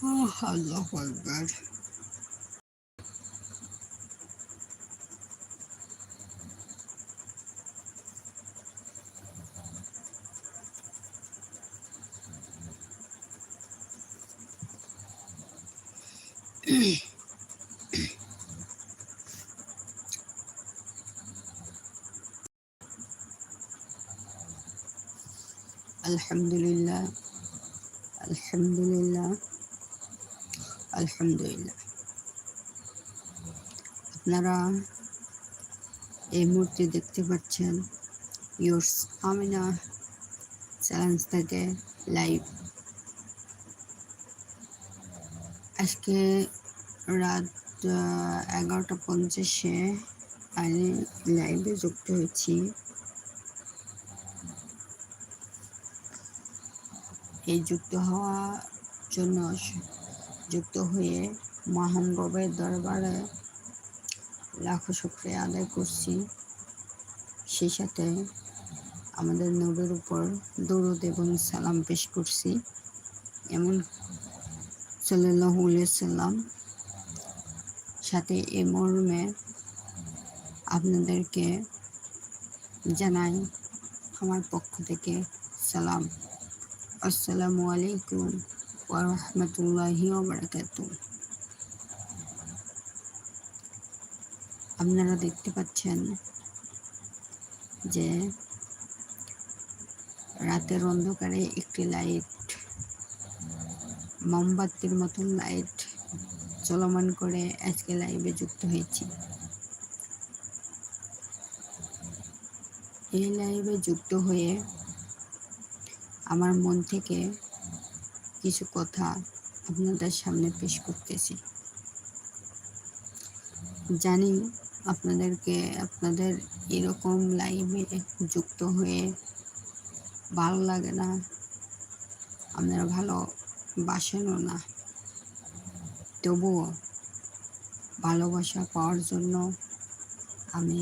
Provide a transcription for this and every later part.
আল্লাহ আকবার আলহামদুলিল্লাহ আলহামদুলিল্লাহ আলহামদুলিল্লাহ। আপনারা এই মুহূর্তে দেখতে পাচ্ছেন ইউর্স আমিনা চ্যালেঞ্জ থেকে লাইভ আজকে রাত এগারোটা পঞ্চাশে আমি লাইভে যুক্ত হয়েছি। এই যুক্ত হওয়ার জন্য যুক্ত হয়ে মহান রবের দরবারে লাখো শুক্রিয়া আদায় করছি। সেই সাথে আমাদের নবীর উপর দরুদ এবং সালাম পেশ করছি। এমন সাল্লাম সাথে এ মর্মে আপনাদেরকে জানাই আমার পক্ষ থেকে সালাম। আসসালামু আলাইকুম। ওরহমতুল্লাহি ওবরাকাত আপনারা দেখতে পাচ্ছেন যে রাতের অন্ধকারে একটি লাইট, মোমবাতির মতন লাইট চলমান করে আজকে লাইভে যুক্ত হয়েছি। এই লাইভে যুক্ত হয়ে আমার মন থেকে কিছু কথা আপনাদের সামনে পেশ করতেছি। জানি আপনাদেরকে, আপনাদের এরকম লাইভে যুক্ত হয়ে ভালো লাগে না, আপনারা ভালো বাসেনও না। তবুও ভালোবাসা পাওয়ার জন্য আমি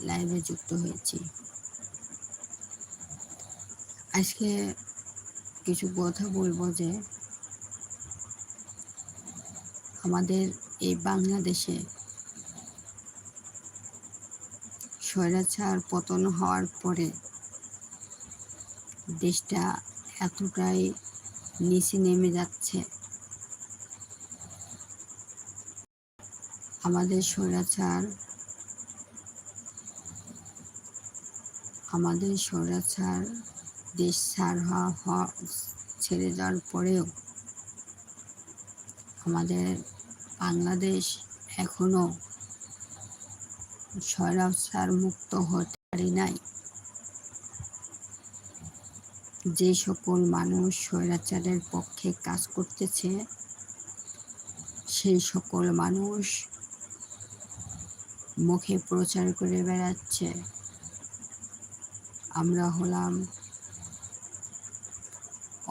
লাইভে যুক্ত হয়েছি। আজকে কিছু কথা বলব যে, আমাদের এই বাংলাদেশে স্বৈরাচার পতন হওয়ার পরে দেশটা এতটাই নিচে নেমে যাচ্ছে। আমাদের স্বৈরাচার আমাদের স্বৈরাচার দেশ ছাড় হওয়া ছেড়ে যাওয়ার পরেও আমাদের বাংলাদেশ এখনও স্বৈরাচার মুক্ত হতে পারি নাই। যে সকল মানুষ স্বৈরাচারের পক্ষে কাজ করতেছে, সেই সকল মানুষ মুখে প্রচার করে বেড়াচ্ছে। আমরা হলাম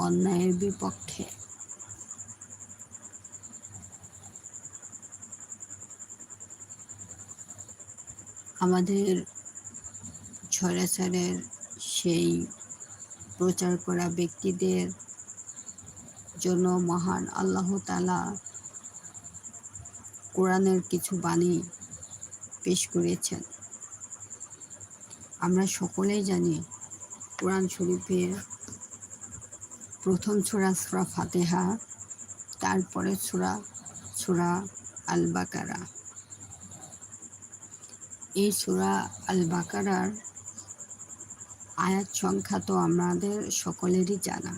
অন্যায়ের বিপক্ষে। আমাদের ছড়াছড়ের সেই প্রচার করা ব্যক্তিদের জন্য মহান আল্লাহ তালা কোরআনের কিছু বাণী পেশ করেছেন। আমরা সকলেই জানি কোরআন শরীফের প্রথম ছোড়া সুরা ফাতেহা, তারপরে ছোড়া ছোড়া আল বাকারা এই সুরা আল বাকারার আয়াত সংখ্যা তো আমাদের সকলেরই জানা।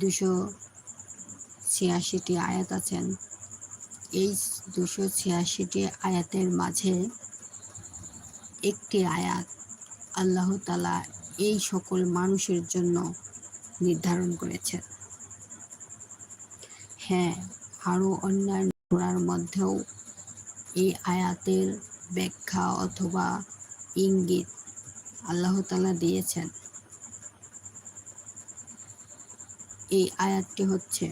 দুশো ছিয়াশিটি আয়াত আছেন। এই দুশো ছিয়াশিটি আয়াতের মাঝে একটি আয়াত আল্লাহ তালা এই সকল মানুষের জন্য নির্ধারণ করেছেন হ্যাঁ আরও অন্যান্য সুরার মধ্যেও এই আয়াতের ব্যাখ্যা অথবা ইঙ্গিত আল্লাহ তালা দিয়েছেন। এই আয়াতটি হচ্ছে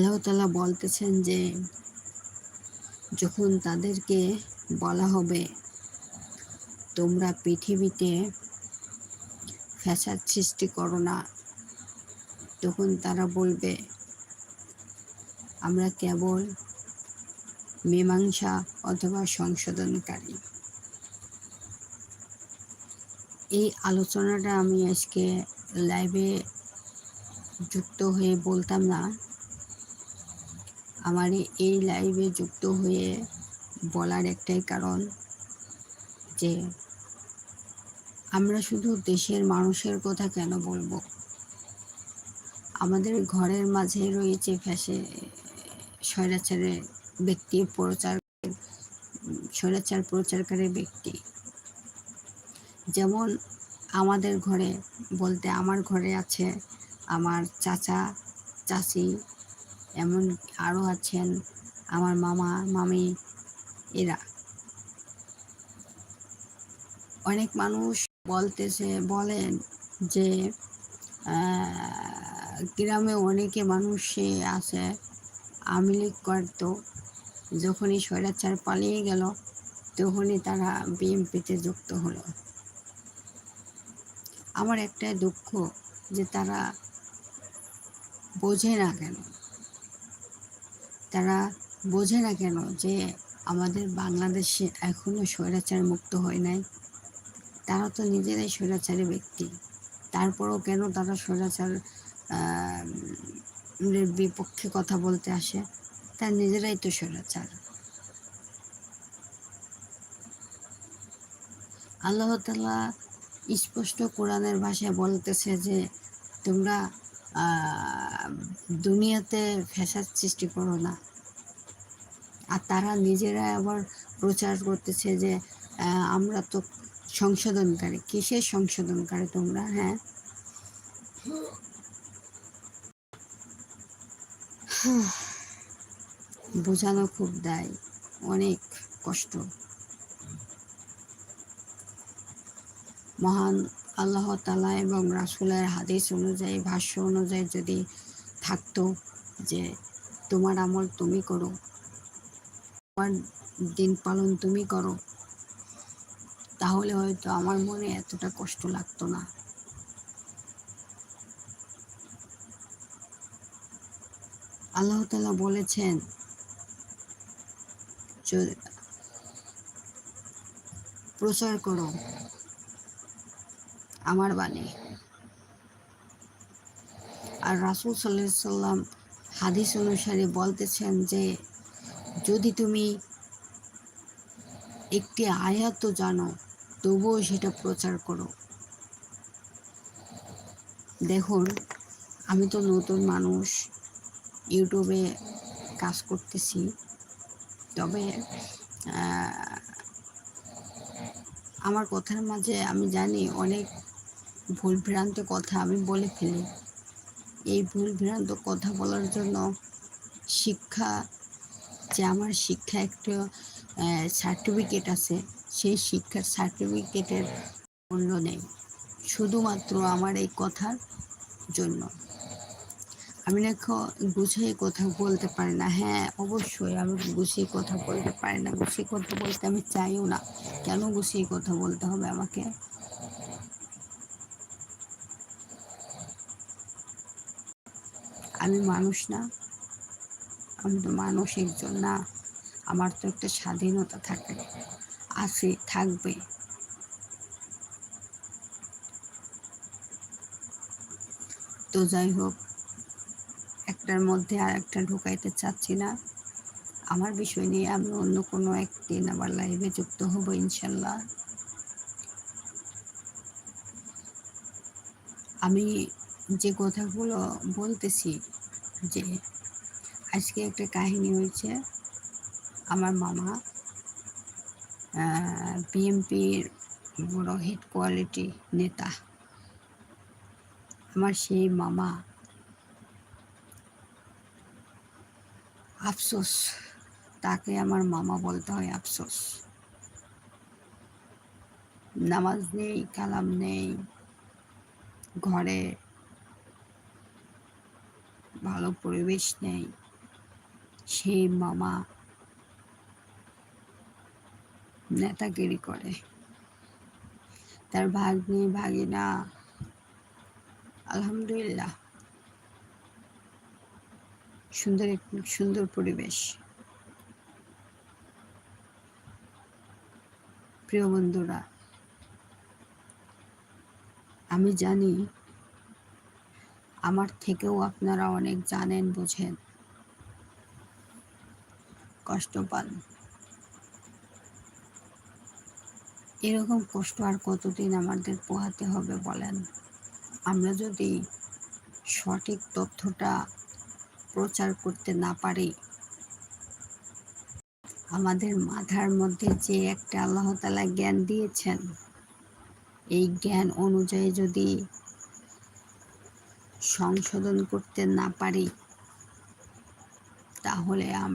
আল্লাহ তালা বলতেছেন যে, যখন তাদেরকে বলা হবে, তোমরা পৃথিবীতে ফ্যাসাদ সৃষ্টি করো না, তখন তারা বলবে, আমরা কেবল মীমাংসা অথবা সংশোধনকারী। এই আলোচনাটা আমি আজকে লাইভে যুক্ত হয়ে বলতাম না। আমার এই লাইভে যুক্ত হয়ে বলার একটাই কারণ যে আমরা শুধু দেশের মানুষের কথা কেন বলব? আমাদের ঘরের মাঝে রয়েছে ফ্যাশে স্বৈরাচারের ব্যক্তি, প্রচার, স্বৈরাচার, প্রচারকারী ব্যক্তি। যেমন আমাদের ঘরে বলতে আমার ঘরে আছে আমার চাচা, চাচি এমন আরও আছেন আমার মামা, মামি, এরা। অনেক মানুষ বলতেছে, বলেন যে গ্রামে অনেকে মানুষ আছে, আওয়ামী লীগ করতো, যখনই স্বৈরাচার পালিয়ে গেল, তখনই তারা বিএমপিতে যুক্ত হলো। আমার একটাই দুঃখ যে তারা বোঝে না কেন। তারা বোঝে না কেন যে আমাদের বাংলাদেশে এখনও স্বৈরাচার মুক্ত হয় নাই। তারা তো নিজেরাই স্বৈরাচারী ব্যক্তি। তারপরও কেন তারা স্বৈরাচার বিপক্ষে কথা বলতে আসে? তার নিজেরাই তো স্বৈরাচার। আল্লাহ তালা স্পষ্ট কোরআনের ভাষায় বলতেছে যে তোমরা দুনিয়াতে ফ্যাসাদ সৃষ্টি করো না। আর তারা নিজেরা আবার প্রচার করতেছে যে আমরা তো সংশোধনকারী। কিসের সংশোধনকারী তোমরা? হ্যাঁ? বোঝানো খুব দায়, অনেক কষ্ট। মহান আল্লাহ তালা এবং রাসুলের হাদিস অনুযায়ী, ভাষ্য অনুযায়ী যদি থাকতো যে তোমার আমল তুমি করো, তোমার দিন পালন তুমি করো, তাহলে হয়তো আমার মনে এতটা কষ্ট লাগতো না। আল্লাহ তালা বলেছেন প্রচার করো। আমার বাণী। আর রাসুল সাল্লাম হাদিস অনুসারে বলতেছেন যে, যদি তুমি একটি আয়াত জানো, তবুও সেটা প্রচার করো। দেখুন, আমি তো নতুন মানুষ, ইউটিউবে কাজ করতেছি, তবে আমার কথার মাঝে আমি জানি অনেক ভুল ভ্রান্ত কথা আমি বলে ফেলি। এই ভুল ভ্রান্ত কথা বলার জন্য শিক্ষা, যে আমার শিক্ষা একটা সার্টিফিকেট আছে, সেই শিক্ষার সার্টিফিকেটের মূল্য নেই। শুধুমাত্র আমার এই কথার জন্য। আমি না গুছিয়ে কথা বলতে পারি না। হ্যাঁ অবশ্যই আমি গুছিয়ে কথা বলতে পারি না। গুছিয়ে কথা বলতে আমি চাইও না। কেন গুছিয়ে কথা বলতে হবে আমাকে? আমি মানুষ না, আমি তো মানুষ একজন না, আমার তো একটা স্বাধীনতা থাকে, আছে, থাকবে। তো যাই হোক, একটার মধ্যে আর একটা ঢুকাইতে চাচ্ছি না। আমার বিষয় নিয়ে আমি অন্য কোনো একদিন আবার লাইভে যুক্ত হব ইনশাল্লাহ। আমি যে কথাগুলো বলতেছি যে আজকে একটা কাহিনী হয়েছে। আমার মামা বিএমপির বড় হেড কোয়ালিটি নেতা। আমার সেই মামা আফসোস, তাকে আমার মামা বলতে হয় আফসোস। নামাজ নেই, কালাম নেই, ঘরে ভালো পরিবেশ নেই। সেই মামা নেতাগিরি করে। তার ভাগ্নি, ভাগিনা, আলহামদুলিল্লাহ। সুন্দর সুন্দর পরিবেশ। প্রিয় বন্ধুরা, আমি জানি আমার থেকেও আপনারা অনেক জানেন, বোঝেন। কষ্ট পান। এরকম কষ্ট আর কতদিন আমাদের পোহাতে হবে বলেন? আমরা যদি সঠিক তথ্যটা প্রচার করতে না পারি, আমাদের মাথার মধ্যে যে একটা আল্লাহ তালা জ্ঞান দিয়েছেন, এই জ্ঞান অনুযায়ী যদি সংশোধন করতে না পারি তাহলে আমরা